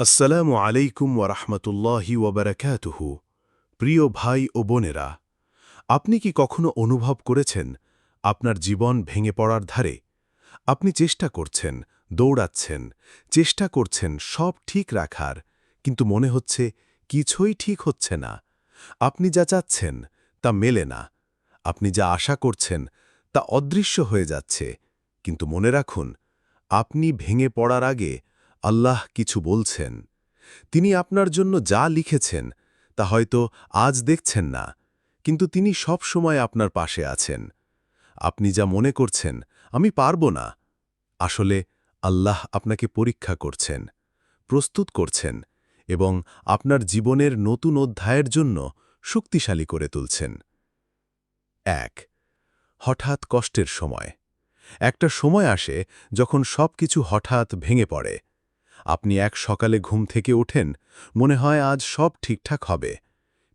আসসালামু আলাইকুম ওয়ারহমতুল্লাহি ওবরাকাতুহু প্রিয় ভাই ও বোনেরা, আপনি কি কখনো অনুভব করেছেন আপনার জীবন ভেঙে পড়ার ধারে? আপনি চেষ্টা করছেন, দৌড়াচ্ছেন, চেষ্টা করছেন সব ঠিক রাখার, কিন্তু মনে হচ্ছে কিছুই ঠিক হচ্ছে না। আপনি যা চাচ্ছেন তা মেলে না। আপনি যা আশা করছেন তা অদৃশ্য হয়ে যাচ্ছে। কিন্তু মনে রাখুন, আপনি ভেঙে পড়ার আগে আল্লাহ কিছু বলছেন। তিনি আপনার জন্য যা লিখেছেন, তা হয়তো আজ দেখছেন না, কিন্তু তিনি সব সময় আপনার পাশে আছেন। আপনি যা মনে করছেন, আমি পারব না। আসলে আল্লাহ আপনাকে পরীক্ষা করছেন, প্রস্তুত করছেন এবং আপনার জীবনের নতুন অধ্যায়ের জন্য শক্তিশালী করে তুলছেন। এক, হঠাৎ কষ্টের সময়। একটা সময় আসে যখন সব কিছু হঠাৎ ভেঙে পড়ে। আপনি এক সকালে ঘুম থেকে ওঠেন, মনে হয় আজ সব ঠিকঠাক হবে।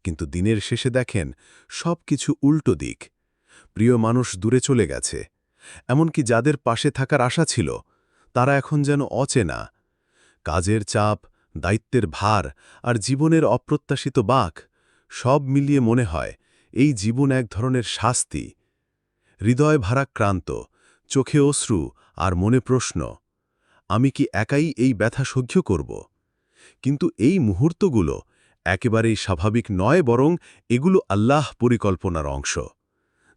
কিন্তু দিনের শেষে দেখেন, সব কিছু উল্টো দিক। প্রিয় মানুষ দূরে চলে গেছে। এমনকি যাদের পাশে থাকার আশা ছিল, তারা এখন যেন অচেনা। কাজের চাপ, দায়িত্বের ভার আর জীবনের অপ্রত্যাশিত বাঁক, সব মিলিয়ে মনে হয়, এই জীবন এক ধরনের শাস্তি। হৃদয় ভারাক্রান্ত, চোখে অশ্রু আর মনে প্রশ্ন। আমি কি একাই এই ব্যথা সহ্য করব? কিন্তু এই মুহূর্তগুলো একেবারেই স্বাভাবিক নয় বরং এগুলো আল্লাহ পরিকল্পনার অংশ।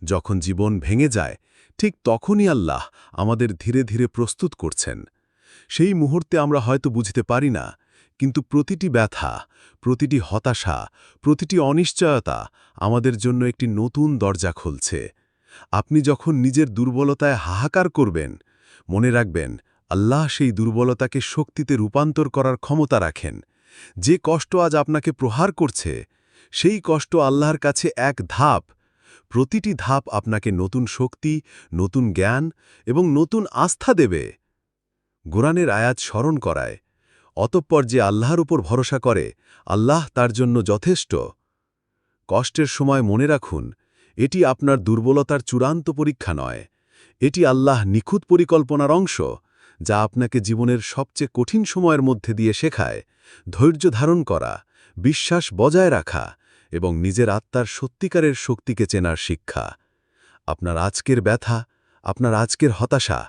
যখন জীবন ভেঙে যায়, ঠিক তখনই আল্লাহ আমাদের ধীরে ধীরে প্রস্তুত করছেন। সেই মুহূর্তে আমরা হয়তো বুঝতে পারি না, কিন্তু প্রতিটি ব্যথা, প্রতিটি হতাশা, প্রতিটি অনিশ্চয়তা আমাদের জন্য একটি নতুন দরজা খুলছে। আপনি যখন নিজের দুর্বলতায় হাহাকার করবেন, মনে রাখবেন আল্লাহ সেই দুর্বলতাকে শক্তিতে রূপান্তর করার ক্ষমতা রাখেন। যে কষ্ট আজ আপনাকে প্রহার করছে, সেই কষ্ট আল্লাহর কাছে এক ধাপ। প্রতিটি ধাপ আপনাকে নতুন শক্তি, নতুন জ্ঞান এবং নতুন আস্থা দেবে। গোরানের আয়াত স্মরণ করায়, অতঃপর যে আল্লাহর উপর ভরসা করে, আল্লাহ তার জন্য যথেষ্ট। কষ্টের সময় মনে রাখুন, এটি আপনার দুর্বলতার চূড়ান্ত পরীক্ষা নয়, এটি আল্লাহ নিখুঁত পরিকল্পনার অংশ। যা আপনাকে জীবনের সবচেয়ে কঠিন সময়ের মধ্যে দিয়ে শেখায়। ধৈর্য ধারণ করা, বিশ্বাস বজায় রাখা এবং নিজের আত্মার সত্যিকারের শক্তিকে চেনার শিক্ষা। আপনার আজকের ব্যথা, আপনার আজকের হতাশা,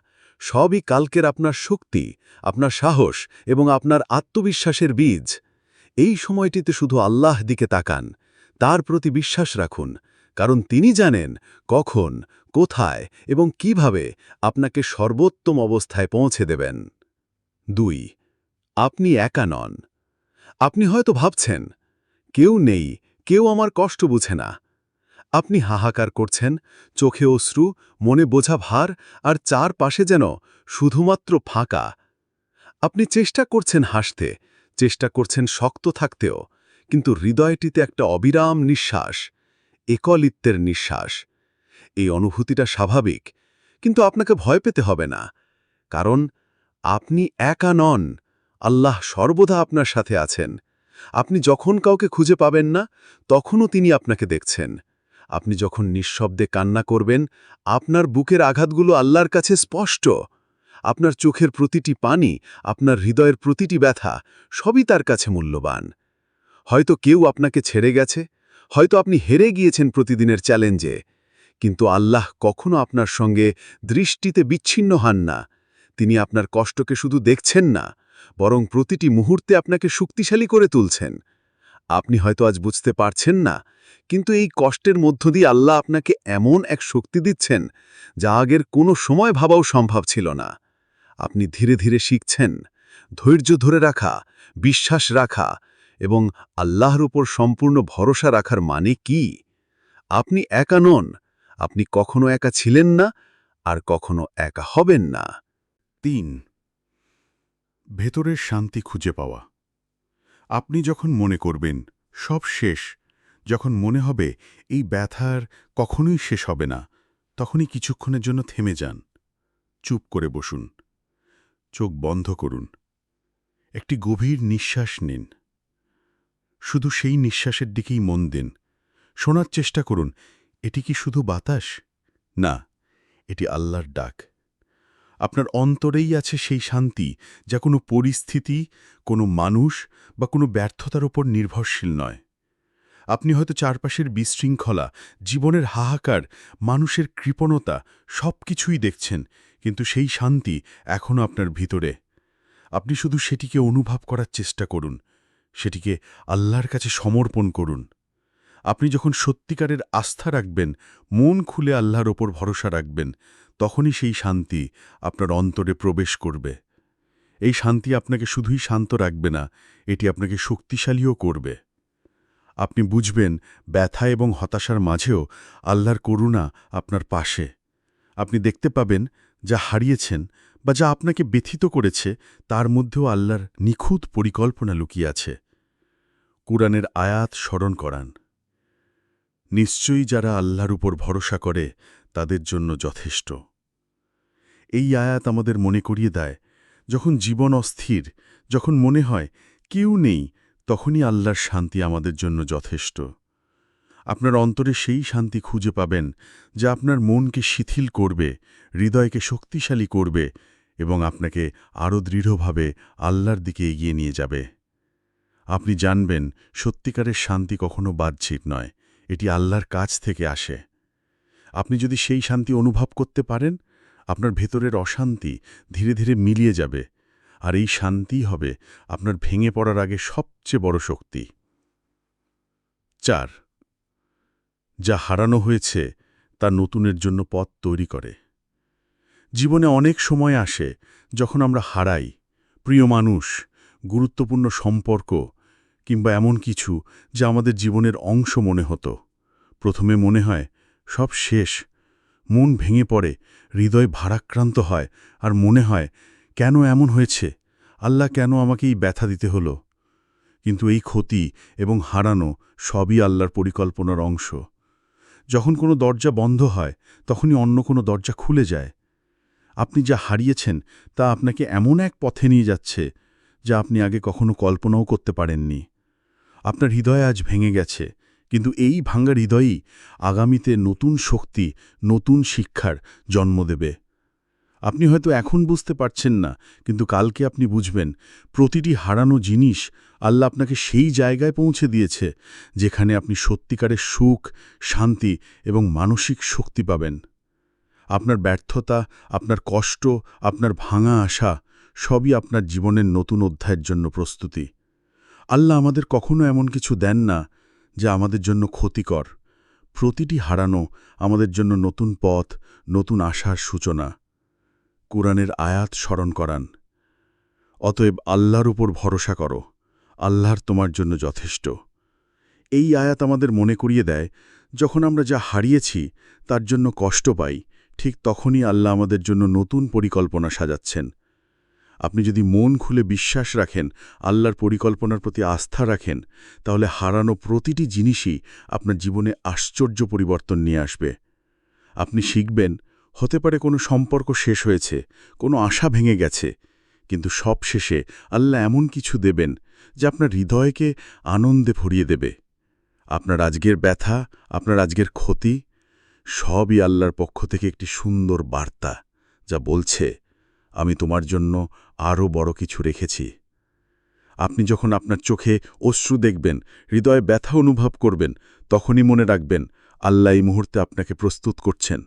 সবই কালকের আপনার শক্তি, আপনার সাহস এবং আপনার আত্মবিশ্বাসের বীজ। এই সময়টিতে শুধু আল্লাহ দিকে তাকান, তার প্রতি বিশ্বাস রাখুন, কারণ তিনি জানেন কখন কোথায় এবং কীভাবে আপনাকে সর্বোত্তম অবস্থায় পৌঁছে দেবেন? দুই, আপনি একা নন। আপনি হয়তো ভাবছেন, কেউ নেই, কেউ আমার কষ্ট বুঝে না। আপনি হাহাকার করছেন, চোখে অশ্রু, মনে বোঝা ভার, আর চার পাশে যেন শুধুমাত্র ফাঁকা। আপনি চেষ্টা করছেন হাসতে, চেষ্টা করছেন শক্ত থাকতেও, কিন্তু হৃদয়টিতে একটা অবিরাম নিঃশ্বাস একলিত্বের নিঃশ্বাস। এই অনুভূতিটা স্বাভাবিক, কিন্তু আপনাকে ভয় পেতে হবে না। কারণ আপনি একা নন, আল্লাহ সর্বদা আপনার সাথে আছেন। আপনি যখন কাউকে খুঁজে পাবেন না, তখনও তিনি আপনাকে দেখছেন। আপনি যখন নিঃশব্দে কান্না করবেন, আপনার বুকের আঘাতগুলো আল্লাহর কাছে স্পষ্ট। আপনার চোখের প্রতিটি পানি, আপনার হৃদয়ের প্রতিটি ব্যথা, সবই তার কাছে মূল্যবান। হয়তো কেউ আপনাকে ছেড়ে গেছে, হয়তো আপনি হেরে গিয়েছেন প্রতিদিনের চ্যালেঞ্জে। কিন্তু আল্লাহ কখনো আপনার সঙ্গে দৃষ্টিতে বিচ্ছিন্ন হন না। তিনি আপনার কষ্টকে শুধু দেখছেন না, বরং প্রতিটি মুহূর্তে আপনাকে শক্তিশালী করে তুলছেন। আপনি হয়তো আজ বুঝতে পারছেন না, কিন্তু এই কষ্টের মধ্য দিয়ে আল্লাহ আপনাকে এমন এক শক্তি দিচ্ছেন, যা আগের কোনো সময় ভাবাও সম্ভব ছিল না। আপনি ধীরে ধীরে শিখছেন, ধৈর্য ধরে রাখা, বিশ্বাস রাখা, এবং আল্লাহর উপর সম্পূর্ণ ভরসা রাখার মানে কি? আপনি একা নন আপনি কখনো একা ছিলেন না আর কখনো একা হবেন না। তিন, ভেতরের শান্তি খুঁজে পাওয়া। আপনি যখন মনে করবেন, সব শেষ, যখন মনে হবে এই ব্যথার কখনোই শেষ হবে না, তখনই কিছুক্ষণের জন্য থেমে যান। চুপ করে বসুন। চোখ বন্ধ করুন। একটি গভীর নিঃশ্বাস নিন। শুধু সেই নিঃশ্বাসের দিকেই মন দিন। শোনার চেষ্টা করুন এটি কি শুধু বাতাস? না, এটি আল্লাহর ডাক। আপনার অন্তরেই আছে সেই শান্তি যা কোনো পরিস্থিতি, কোনো মানুষ বা কোনো ব্যর্থতার ওপর নির্ভরশীল নয়। আপনি হয়তো চারপাশের বিশৃঙ্খলা, জীবনের হাহাকার, মানুষের কৃপণতা সব কিছুই দেখছেন, কিন্তু সেই শান্তি এখনও আপনার ভিতরে। আপনি শুধু সেটিকে অনুভব করার চেষ্টা করুন, সেটিকে আল্লাহর কাছে সমর্পণ করুন। আপনি যখন সত্যিকারের আস্থা রাখবেন, মন খুলে আল্লাহর ওপর ভরসা রাখবেন, তখনই সেই শান্তি আপনার অন্তরে প্রবেশ করবে। এই শান্তি আপনাকে শুধুই শান্ত রাখবে না, এটি আপনাকে শক্তিশালীও করবে। আপনি বুঝবেন, ব্যথা এবং হতাশার মাঝেও আল্লাহর করুণা আপনার পাশে। আপনি দেখতে পাবেন, যা হারিয়েছেন বা যা আপনাকে ব্যথিত করেছে, তার মধ্যেও আল্লাহর নিখুঁত পরিকল্পনা লুকিয়ে আছে। কুরআনের আয়াত স্মরণ করান। নিশ্চয়ই যারা আল্লাহর উপর ভরসা করে, তাদের জন্য যথেষ্ট। এই আয়াত আমাদের মনে করিয়ে দেয়, যখন জীবন অস্থির, যখন মনে হয় কেউ নেই, তখনই আল্লাহর শান্তি আমাদের জন্য যথেষ্ট। আপনার অন্তরে সেই শান্তি খুঁজে পাবেন, যা আপনার মনকে শিথিল করবে, হৃদয়কে শক্তিশালী করবে এবং আপনাকে আরও দৃঢ়ভাবে আল্লাহর দিকে এগিয়ে নিয়ে যাবে। আপনি জানবেন, সত্যিকারের শান্তি কখনো বাহ্যিক নয়। এটি আল্লাহর কাছ থেকে আসে। আপনি যদি সেই শান্তি অনুভব করতে পারেন, আপনার ভেতরের অশান্তি ধীরে ধীরে মিলিয়ে যাবে, আর এই শান্তিই হবে আপনার ভেঙে পড়ার আগে সবচেয়ে বড় শক্তি। চার, যা হারানো হয়েছে তা নতুনের জন্য পথ তৈরি করে। জীবনে অনেক সময় আসে যখন আমরা হারাই। প্রিয় মানুষ, গুরুত্বপূর্ণ সম্পর্ক কিংবা এমন কিছু যা আমাদের জীবনের অংশ মনে হতো। প্রথমে মনে হয়, সব শেষ। মন ভেঙে পড়ে, হৃদয় ভারাক্রান্ত হয় আর মনে হয়, কেন এমন হয়েছে? আল্লাহ কেন আমাকে এই ব্যথা দিতে হলো? কিন্তু এই ক্ষতি এবং হারানো সবই আল্লাহর পরিকল্পনার অংশ। যখন কোনো দরজা বন্ধ হয়, তখনই অন্য কোনো দরজা খুলে যায়। আপনি যা হারিয়েছেন, তা আপনাকে এমন এক পথে নিয়ে যাচ্ছে, যা আপনি আগে কখনো কল্পনাও করতে পারেননি। আপনার হৃদয় আজ ভেঙে গেছে, কিন্তু এই ভাঙ্গা হৃদয়ই আগামীতে নতুন শক্তি, নতুন শিক্ষার জন্ম দেবে। আপনি হয়তো এখন বুঝতে পারছেন না, কিন্তু কালকে আপনি বুঝবেন, প্রতিটি হারানো জিনিস আল্লাহ আপনাকে সেই জায়গায় পৌঁছে দিয়েছে, যেখানে আপনি সত্যিকারের সুখ, শান্তি এবং মানসিক শক্তি পাবেন। আপনার ব্যর্থতা, আপনার কষ্ট, আপনার ভাঙা আশা সবই আপনার জীবনের নতুন অধ্যায়ের জন্য প্রস্তুতি। আল্লাহ আমাদের কখনো এমন কিছু দেন না যা আমাদের জন্য ক্ষতিকর। প্রতিটি হারানো আমাদের জন্য নতুন পথ, নতুন আশার সূচনা। কোরআনের আয়াত স্মরণ করান। অতএব আল্লাহর উপর ভরসা করো, আল্লাহর তোমার জন্য যথেষ্ট। এই আয়াত আমাদের মনে করিয়ে দেয়, যখন আমরা যা হারিয়েছি তার জন্য কষ্ট পাই, ঠিক তখনই আল্লাহ আমাদের জন্য নতুন পরিকল্পনা সাজাচ্ছেন। আপনি যদি মন খুলে বিশ্বাস রাখেন, আল্লাহর পরিকল্পনার প্রতি আস্থা রাখেন, তাহলে হারানো প্রতিটি জিনিসই আপনার জীবনে আশ্চর্য পরিবর্তন নিয়ে আসবে। আপনি শিখবেন, হতে পারে কোনো সম্পর্ক শেষ হয়েছে, কোনো আশা ভেঙে গেছে, কিন্তু সব শেষে আল্লাহ এমন কিছু দেবেন, যা আপনার হৃদয়কে আনন্দে ভরিয়ে দেবে। আপনার আজকের ব্যথা, আপনার আজকের ক্ষতি, সবই আল্লাহর পক্ষ থেকে একটি সুন্দর বার্তা, যা বলছে আমি তোমার জন্য আরও বড় কিছু রেখেছি। আপনি যখন আপনার চোখে অশ্রু দেখবেন, হৃদয়ে ব্যথা অনুভব করবেন, তখনই মনে রাখবেন, আল্লাহ এই মুহূর্তে আপনাকে প্রস্তুত করছেন।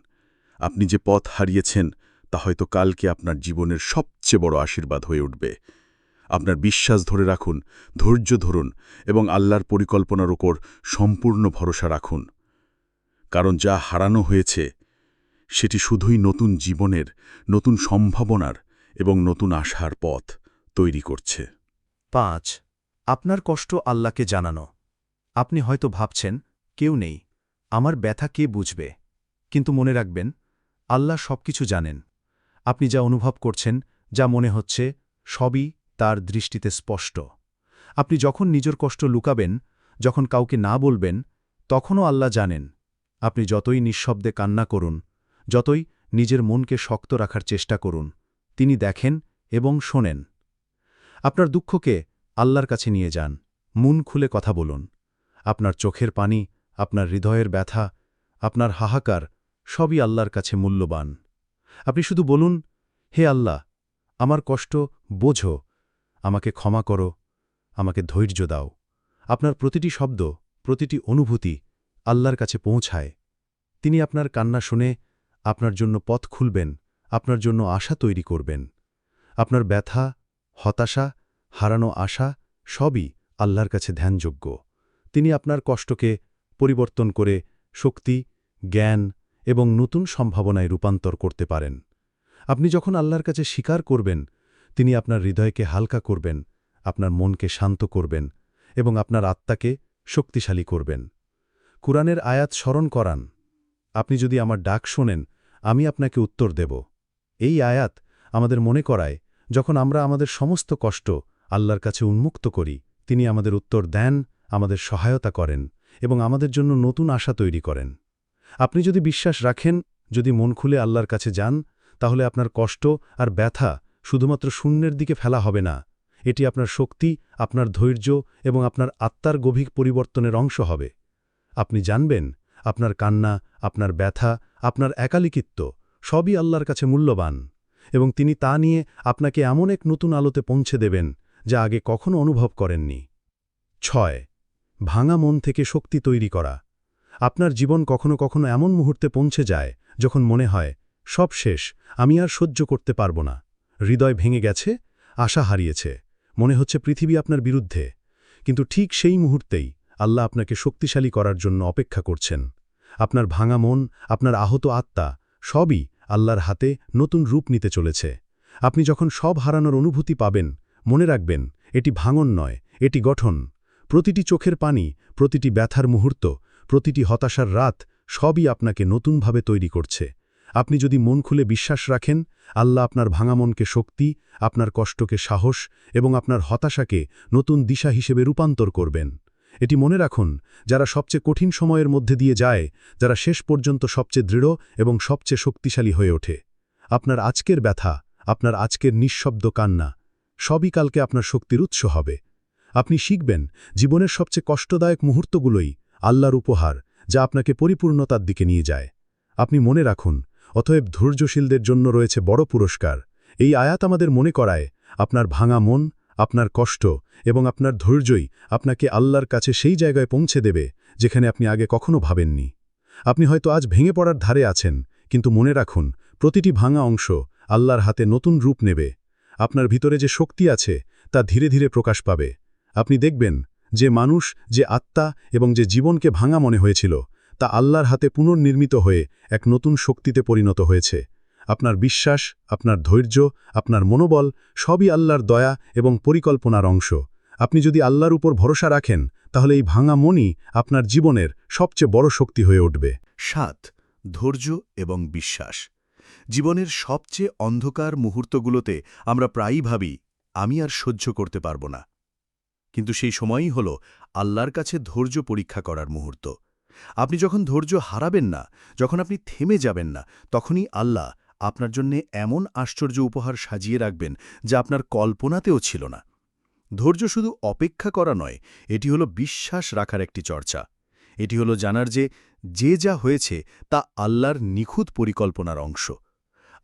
আপনি যে পথ হারিয়েছেন, তা হয়তো কালকে আপনার জীবনের সবচেয়ে বড় আশীর্বাদ হয়ে উঠবে। আপনার বিশ্বাস ধরে রাখুন, ধৈর্য ধরুন এবং আল্লাহর পরিকল্পনার ওপর সম্পূর্ণ ভরসা রাখুন। কারণ যা হারানো হয়েছে সেটি শুধুই নতুন জীবনের, নতুন সম্ভাবনার এবং নতুন আশার পথ তৈরি করছে। পাঁচ, আপনার কষ্ট আল্লাহকে জানানো। আপনি হয়তো ভাবছেন, কেউ নেই, আমার ব্যথা কে বুঝবে? কিন্তু মনে রাখবেন, আল্লাহ সবকিছু জানেন। আপনি যা অনুভব করছেন, যা মনে হচ্ছে, সবই তার দৃষ্টিতে স্পষ্ট। আপনি যখন নিজের কষ্ট লুকাবেন, যখন কাউকে না বলবেন, তখনও আল্লাহ জানেন। আপনি যতই নিঃশব্দে কান্না করুন যতই নিজের মনকে শক্ত রাখার চেষ্টা করুন, তিনি দেখেন এবং শোনেন। আপনার দুঃখকে আল্লাহর কাছে নিয়ে যান, মন খুলে কথা বলুন। আপনার চোখের পানি, আপনার হৃদয়ের ব্যথা, আপনার হাহাকার সবই আল্লাহর কাছে মূল্যবান। আপনি শুধু বলুন, হে আল্লাহ, আমার কষ্ট বোঝো, আমাকে ক্ষমা করো, আমাকে ধৈর্য দাও। আপনার প্রতিটি শব্দ, প্রতিটি অনুভূতি আল্লাহর কাছে পৌঁছায়। তিনি আপনার কান্না শুনে আপনার জন্য পথ খুলবেন, আপনার জন্য আশা তৈরি করবেন। আপনার ব্যথা, হতাশা, হারানো আশা সবই আল্লাহর কাছে ধ্যানযোগ্য। তিনি আপনার কষ্টকে পরিবর্তন করে শক্তি, জ্ঞান এবং নতুন সম্ভাবনায় রূপান্তর করতে পারেন। আপনি যখন আল্লাহর কাছে স্বীকার করবেন, তিনি আপনার হৃদয়কে হালকা করবেন, আপনার মনকে শান্ত করবেন এবং আপনার আত্মাকে শক্তিশালী করবেন। কুরআনের আয়াত স্মরণ করান। আপনি যদি আমার ডাক শোনেন, আমি আপনাকে উত্তর দেব। এই আয়াত আমাদের মনে করায়, যখন আমরা আমাদের সমস্ত কষ্ট আল্লাহর কাছে উন্মুক্ত করি, তিনি আমাদের উত্তর দেন, আমাদের সহায়তা করেন, এবং আমাদের জন্য নতুন আশা তৈরি করেন। আপনি যদি বিশ্বাস রাখেন, যদি মন খুলে আল্লাহর কাছে যান, তাহলে আপনার কষ্ট আর ব্যথা শুধুমাত্র শূন্যের দিকে ফেলা হবে না। এটি আপনার শক্তি, আপনার ধৈর্য এবং আপনার আত্মার গভীর পরিবর্তনের অংশ হবে। আপনি জানবেন আপনার কান্না, আপনার ব্যথা, আপনার একালিকিত্ব সবই আল্লাহর কাছে মূল্যবান এবং তিনি তা নিয়ে আপনাকে এমন এক নতুন আলোতে পৌঁছে দেবেন যা আগে কখনো অনুভব করেননি। ছয়, ভাঙা মন থেকে শক্তি তৈরি করা। আপনার জীবন কখনো কখনো এমন মুহূর্তে পৌঁছে যায় যখন মনে হয়, সব শেষ, আমি আর সহ্য করতে পারব না। হৃদয় ভেঙে গেছে, আশা হারিয়েছে। মনে হচ্ছে পৃথিবী আপনার বিরুদ্ধে। কিন্তু ঠিক সেই মুহূর্তেই আল্লাহ আপনাকে শক্তিশালী করার জন্য অপেক্ষা করছেন। আপনার ভাঙা মন, আপনার আহত আত্মা, সবই আল্লাহর হাতে নতুন রূপ নিতে চলেছে। আপনি যখন সব হারানোর অনুভূতি পাবেন, মনে রাখবেন, এটি ভাঙন নয়, এটি গঠন। প্রতিটি চোখের পানি, প্রতিটি ব্যথার মুহূর্ত, প্রতিটি হতাশার রাত, সবই আপনাকে নতুনভাবে তৈরি করছে। আপনি যদি মন খুলে বিশ্বাস রাখেন, আল্লাহ আপনার ভাঙা মনকে শক্তি, আপনার কষ্টকে সাহস এবং আপনার হতাশাকে নতুন দিশা হিসেবে রূপান্তর করবেন। এটি মনে রাখুন, যারা সবচেয়ে কঠিন সময়ের মধ্যে দিয়ে যায়, যারা শেষ পর্যন্ত সবচেয়ে দৃঢ় এবং সবচেয়ে শক্তিশালী হয়ে ওঠে। আপনার আজকের ব্যথা, আপনার আজকের নিঃশব্দ কান্না, সবই কালকে আপনার শক্তির উৎস হবে। আপনি শিখবেন, জীবনের সবচেয়ে কষ্টদায়ক মুহূর্তগুলোই আল্লাহর উপহার, যা আপনাকে পরিপূর্ণতার দিকে নিয়ে যায়। আপনি মনে রাখুন, অতএব ধৈর্যশীলদের জন্য রয়েছে বড় পুরস্কার। এই আয়াত আমাদের মনে করায়, আপনার ভাঙা মন আপনার কষ্ট এবং আপনার ধৈর্যই আপনাকে আল্লাহর কাছে সেই জায়গায় পৌঁছে দেবে যেখানে আপনি আগে কখনো ভাবেননি। আপনি হয়তো আজ ভেঙে পড়ার ধারে আছেন, কিন্তু মনে রাখুন, প্রতিটি ভাঙা অংশ আল্লাহর হাতে নতুন রূপ নেবে। আপনার ভিতরে যে শক্তি আছে, তা ধীরে ধীরে প্রকাশ পাবে। আপনি দেখবেন, যে মানুষ, যে আত্মা এবং যে জীবনকে ভাঙা মনে হয়েছিল, তা আল্লাহর হাতে পুনর্নির্মিত হয়ে এক নতুন শক্তিতে পরিণত হয়েছে। আপনার বিশ্বাস, আপনার ধৈর্য, আপনার মনোবল সবই আল্লাহর দয়া এবং পরিকল্পনার অংশ। আপনি যদি আল্লাহর উপর ভরসা রাখেন, তাহলে এই ভাঙা মনই আপনার জীবনের সবচেয়ে বড় শক্তি হয়ে উঠবে। সাত, ধৈর্য এবং বিশ্বাস। জীবনের সবচেয়ে অন্ধকার মুহূর্তগুলোতে আমরা প্রায়ই ভাবি, আমি আর সহ্য করতে পারব না। কিন্তু সেই সময়ই হল আল্লাহর কাছে ধৈর্য পরীক্ষা করার মুহূর্ত। আপনি যখন ধৈর্য হারাবেন না, যখন আপনি থেমে যাবেন না, তখনই আল্লাহ আপনার জন্যে এমন আশ্চর্য উপহার সাজিয়ে রাখবেন যা আপনার কল্পনাতেও ছিল না। ধৈর্য শুধু অপেক্ষা করা নয়, এটি হলো বিশ্বাস রাখার একটি চর্চা। এটি হলো জানার যে যে যা হয়েছে তা আল্লাহর নিখুঁত পরিকল্পনার অংশ।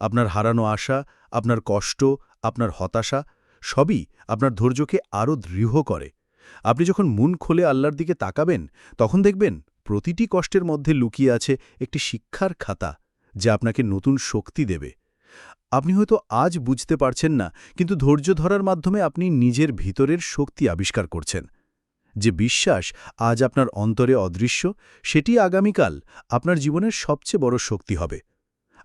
আপনার হারানো আশা, আপনার কষ্ট, আপনার হতাশা, সবই আপনার ধৈর্যকে আরও দৃঢ় করে। আপনি যখন মন খোলে আল্লাহর দিকে তাকাবেন, তখন দেখবেন প্রতিটি কষ্টের মধ্যে লুকিয়ে আছে একটি শিক্ষার খাতা। যা আপনাকে নতুন শক্তি দেবে। আপনি হয়তো আজ বুঝতে পারছেন না, কিন্তু ধৈর্য ধরার মাধ্যমে আপনি নিজের ভিতরের শক্তি আবিষ্কার করছেন। যে বিশ্বাস আজ আপনার অন্তরে অদৃশ্য, সেটি আগামীকাল আপনার জীবনের সবচেয়ে বড় শক্তি হবে।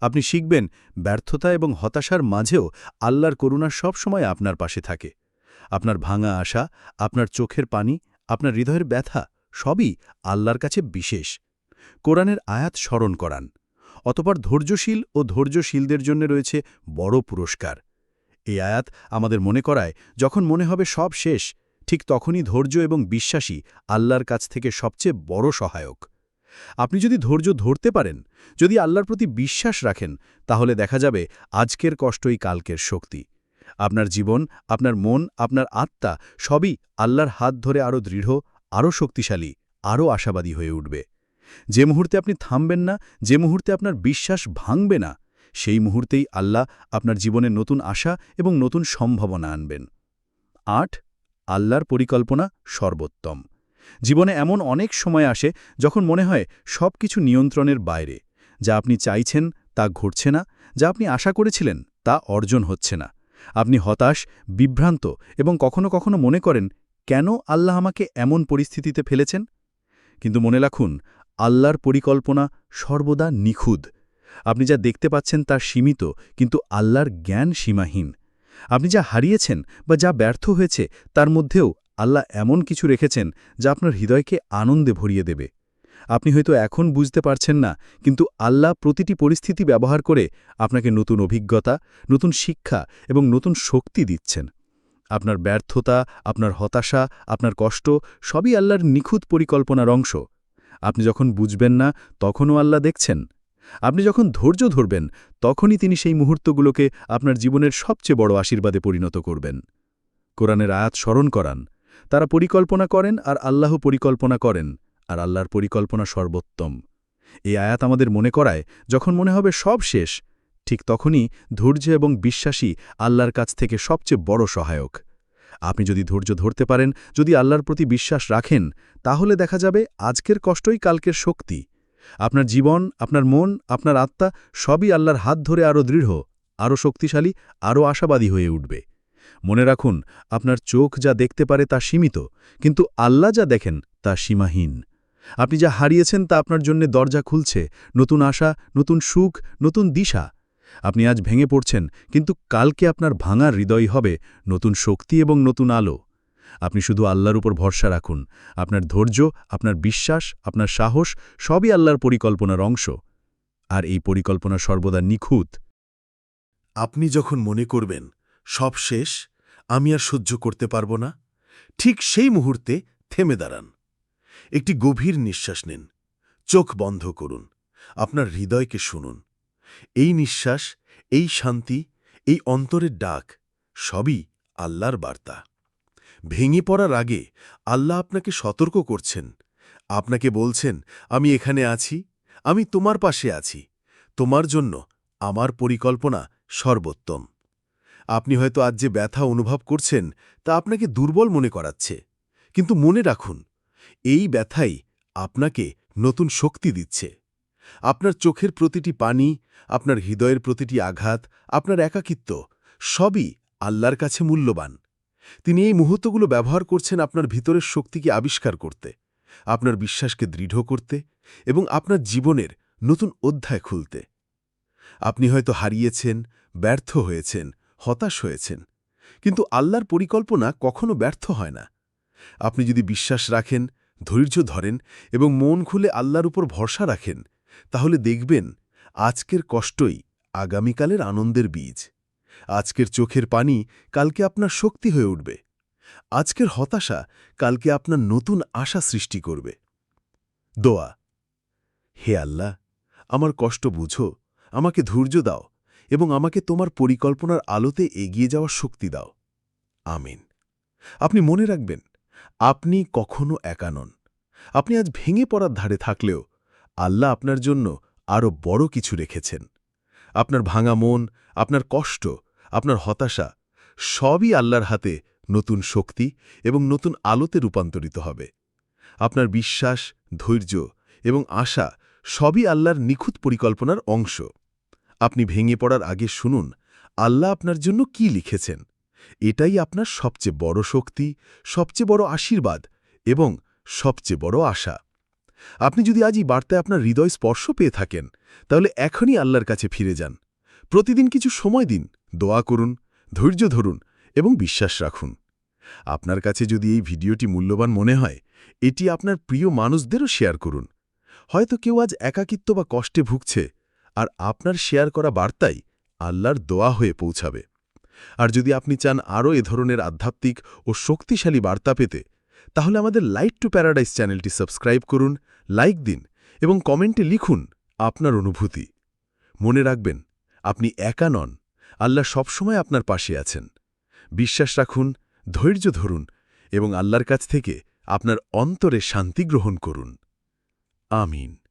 আপনি শিখবেন ব্যর্থতা এবং হতাশার মাঝেও আল্লাহর করুণা সবসময় আপনার পাশে থাকে। আপনার ভাঙা আশা, আপনার চোখের পানি, আপনার হৃদয়ের ব্যথা সবই আল্লাহর কাছে বিশেষ। কোরআনের আয়াত স্মরণ করান। অতপর ধৈর্যশীল ও ধৈর্যশীলদের জন্য রয়েছে বড় পুরস্কার। এই আয়াত আমাদের মনে করায়, যখন মনে হবে সব শেষ, ঠিক তখনই ধৈর্য এবং বিশ্বাসী আল্লাহর কাছ থেকে সবচেয়ে বড় সহায়ক। আপনি যদি ধৈর্য ধরতে পারেন, যদি আল্লাহর প্রতি বিশ্বাস রাখেন, তাহলে দেখা যাবে আজকের কষ্টই কালকের শক্তি। আপনার জীবন, আপনার মন, আপনার আত্মা সবই আল্লাহর হাত ধরে আরও দৃঢ় আরও শক্তিশালী আরও আশাবাদী হয়ে উঠবে। যে মুহূর্তে আপনি থামবেন না, যে মুহূর্তে আপনার বিশ্বাস ভাঙবে না, সেই মুহূর্তেই আল্লাহ আপনার জীবনে নতুন আশা এবং নতুন সম্ভাবনা আনবেন। আট, আল্লাহর পরিকল্পনা সর্বোত্তম। জীবনে এমন অনেক সময় আসে যখন মনে হয় সব কিছু নিয়ন্ত্রণের বাইরে, যা আপনি চাইছেন তা ঘটছে না, যা আপনি আশা করেছিলেন তা অর্জন হচ্ছে না। আপনি হতাশ, বিভ্রান্ত এবং কখনো কখনো মনে করেন, কেন আল্লাহ আমাকে এমন পরিস্থিতিতে ফেলেছেন? কিন্তু মনে রাখুন আল্লাহর পরিকল্পনা সর্বদা নিখুঁত। আপনি যা দেখতে পাচ্ছেন তা সীমিত, কিন্তু আল্লাহর জ্ঞান সীমাহীন। আপনি যা হারিয়েছেন বা যা ব্যর্থ হয়েছে, তার মধ্যেও আল্লাহ এমন কিছু রেখেছেন যা আপনার হৃদয়কে আনন্দে ভরিয়ে দেবে। আপনি হয়তো এখন বুঝতে পারছেন না, কিন্তু আল্লাহ প্রতিটি পরিস্থিতি ব্যবহার করে আপনাকে নতুন অভিজ্ঞতা, নতুন শিক্ষা এবং নতুন শক্তি দিচ্ছেন। আপনার ব্যর্থতা, আপনার হতাশা, আপনার কষ্ট সবই আল্লাহর নিখুঁত পরিকল্পনার অংশ। আপনি যখন বুঝবেন না, তখনও আল্লাহ দেখছেন। আপনি যখন ধৈর্য ধরবেন, তখনই তিনি সেই মুহূর্তগুলোকে আপনার জীবনের সবচেয়ে বড় আশীর্বাদে পরিণত করবেন। কোরআনের আয়াত স্মরণ করান। তারা পরিকল্পনা করেন আর আল্লাহ পরিকল্পনা করেন, আর আল্লাহর পরিকল্পনা সর্বোত্তম। এই আয়াত আমাদের মনে করায়, যখন মনে হবে সব শেষ, ঠিক তখনই ধৈর্য এবং বিশ্বাসী আল্লাহর কাছ থেকে সবচেয়ে বড় সহায়ক। আপনি যদি ধৈর্য ধরতে পারেন, যদি আল্লাহর প্রতি বিশ্বাস রাখেন, তাহলে দেখা যাবে আজকের কষ্টই কালকের শক্তি। আপনার জীবন, আপনার মন, আপনার আত্মা সবই আল্লাহর হাত ধরে আরও দৃঢ় আরও শক্তিশালী আরও আশাবাদী হয়ে উঠবে। মনে রাখুন, আপনার চোখ যা দেখতে পারে তা সীমিত, কিন্তু আল্লাহ যা দেখেন তা সীমাহীন। আপনি যা হারিয়েছেন তা আপনার জন্য দরজা খুলছে, নতুন আশা, নতুন সুখ, নতুন দিশা। আপনি আজ ভেঙে পড়ছেন, কিন্তু কালকে আপনার ভাঙার হৃদয় হবে নতুন শক্তি এবং নতুন আলো। আপনি শুধু আল্লাহর উপর ভরসা রাখুন, আপনার ধৈর্য, আপনার বিশ্বাস, আপনার সাহস, সবই আল্লাহর পরিকল্পনার অংশ। আর এই পরিকল্পনা সর্বদা নিখুঁত। আপনি যখন মনে করবেন, সব শেষ, আমি আর সহ্য করতে পারব না, ঠিক সেই মুহূর্তে থেমে দাঁড়ান। একটি গভীর নিঃশ্বাস নিন, চোখ বন্ধ করুন, আপনার হৃদয়কে শুনুন। এই নিঃশ্বাস, এই শান্তি, এই অন্তরের ডাক, সবই আল্লাহর বার্তা। ভেঙে পড়ার আগে আল্লাহ আপনাকে সতর্ক করছেন। আপনাকে বলছেন, আমি এখানে আছি, আমি তোমার পাশে আছি। তোমার জন্য আমার পরিকল্পনা সর্বোত্তম। আপনি হয়তো আজ যে ব্যথা অনুভব করছেন, তা আপনাকে দুর্বল মনে করাচ্ছে। কিন্তু মনে রাখুন, এই ব্যথাই আপনাকে নতুন শক্তি দিচ্ছে। আপনার চোখের প্রতিটি পানি, আপনার হৃদয়ের প্রতিটি আঘাত, আপনার একাকিত্ব, সবই আল্লাহর কাছে মূল্যবান। তিনি এই মুহূর্তগুলো ব্যবহার করছেন আপনার ভিতরের শক্তিকে আবিষ্কার করতে, আপনার বিশ্বাসকে দৃঢ় করতে এবং আপনার জীবনের নতুন অধ্যায় খুলতে। আপনি হয়তো হারিয়েছেন, ব্যর্থ হয়েছেন, হতাশ হয়েছেন, কিন্তু আল্লাহর পরিকল্পনা কখনো ব্যর্থ হয় না। আপনি যদি বিশ্বাস রাখেন, ধৈর্য ধরেন এবং মন খুলে আল্লাহর উপর ভরসা রাখেন তাহলে দেখবেন আজকের কষ্টই আগামীকালের আনন্দের বীজ। আজকের চোখের পানি কালকে আপনার শক্তি হয়ে উঠবে। আজকের হতাশা কালকে আপনার নতুন আশা সৃষ্টি করবে। দোয়া, হে আল্লাহ, আমার কষ্ট বুঝো, আমাকে ধৈর্য দাও এবং আমাকে তোমার পরিকল্পনার আলোতে এগিয়ে যাওয়ার শক্তি দাও। আমিন। আপনি মনে রাখবেন, আপনি কখনো একা নন। আপনি আজ ভেঙে পড়ার ধারে থাকলেও আল্লাহ আপনার জন্য আরও বড় কিছু রেখেছেন। আপনার ভাঙা মন, আপনার কষ্ট, আপনার হতাশা, সবই আল্লাহর হাতে নতুন শক্তি এবং নতুন আলোতে রূপান্তরিত হবে। আপনার বিশ্বাস, ধৈর্য এবং আশা সবই আল্লাহর নিখুঁত পরিকল্পনার অংশ। আপনি ভেঙে পড়ার আগে শুনুন, আল্লাহ আপনার জন্য কি লিখেছেন? এটাই আপনার সবচেয়ে বড় শক্তি, সবচেয়ে বড় আশীর্বাদ এবং সবচেয়ে বড় আশা। আপনি যদি আজ এই বার্তায় আপনার হৃদয় স্পর্শ পেয়ে থাকেন, তাহলে এখনই আল্লাহর কাছে ফিরে যান। প্রতিদিন কিছু সময় দিন, দোয়া করুন, ধৈর্য ধরুন এবং বিশ্বাস রাখুন। আপনার কাছে যদি এই ভিডিওটি মূল্যবান মনে হয়, এটি আপনার প্রিয় মানুষদেরও শেয়ার করুন। হয়তো কেউ আজ একাকিত্ব বা কষ্টে ভুগছে, আর আপনার শেয়ার করা বার্তাই আল্লাহর দোয়া হয়ে পৌঁছাবে। আর যদি আপনি চান আরও এ ধরনের আধ্যাত্মিক ও শক্তিশালী বার্তা পেতে, তাহলে আমাদের লাইট টু প্যারাডাইস চ্যানেলটি সাবস্ক্রাইব করুন লাইক দিন এবং কমেন্টে লিখুন আপনার অনুভূতি। মনে রাখবেন, আপনি একা নন, আল্লাহ সবসময় আপনার পাশে আছেন। বিশ্বাস রাখুন, ধৈর্য ধরুন এবং আল্লাহর কাছ থেকে আপনার অন্তরে শান্তি গ্রহণ করুন। আমিন।